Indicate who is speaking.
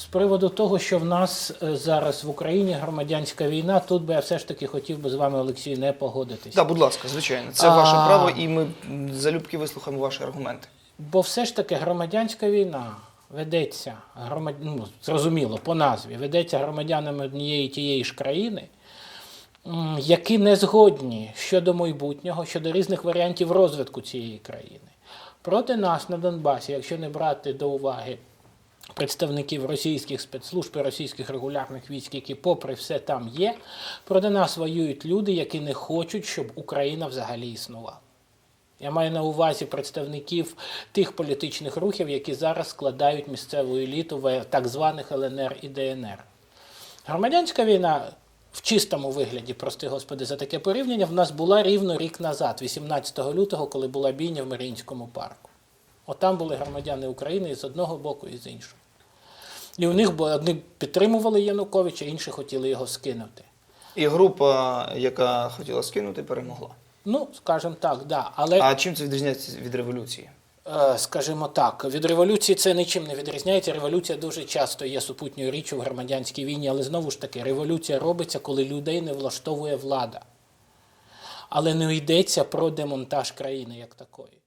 Speaker 1: З приводу того, що в нас е, зараз в Україні громадянська війна, тут би я все ж таки хотів би з вами, Олексій, не погодитись.
Speaker 2: Так, будь ласка, звичайно, це
Speaker 1: А.
Speaker 2: ваше право, і ми залюбки вислухаємо ваші аргументи.
Speaker 1: Бо все ж таки громадянська війна ведеться громад... ну, зрозуміло, по назві, ведеться громадянами однієї тієї ж країни, які не згодні щодо майбутнього, щодо різних варіантів розвитку цієї країни. Проти нас на Донбасі, якщо не брати до уваги представників російських спецслужб і російських регулярних військ, які, попри все, там є, проти нас воюють люди, які не хочуть, щоб Україна взагалі існувала. Я маю на увазі представників тих політичних рухів, які зараз складають місцеву еліту в так званих ЛНР і ДНР. Громадянська війна в чистому вигляді, прости господи, за таке порівняння, в нас була рівно рік назад, 18 лютого, коли була бійня в Маріїнському парку. От там були громадяни України і з одного боку, і з іншого. І у них одні підтримували Януковича, інші хотіли його скинути.
Speaker 2: І група, яка хотіла скинути, перемогла.
Speaker 1: Ну, скажімо так, да. Але
Speaker 2: А чим це відрізняється від революції?
Speaker 1: Е, Скажімо так, від революції це нічим не відрізняється. Революція дуже часто є супутньою річчю в громадянській війні, але знову ж таки, революція робиться, коли людей не влаштовує влада. Але не йдеться про демонтаж країни як такої.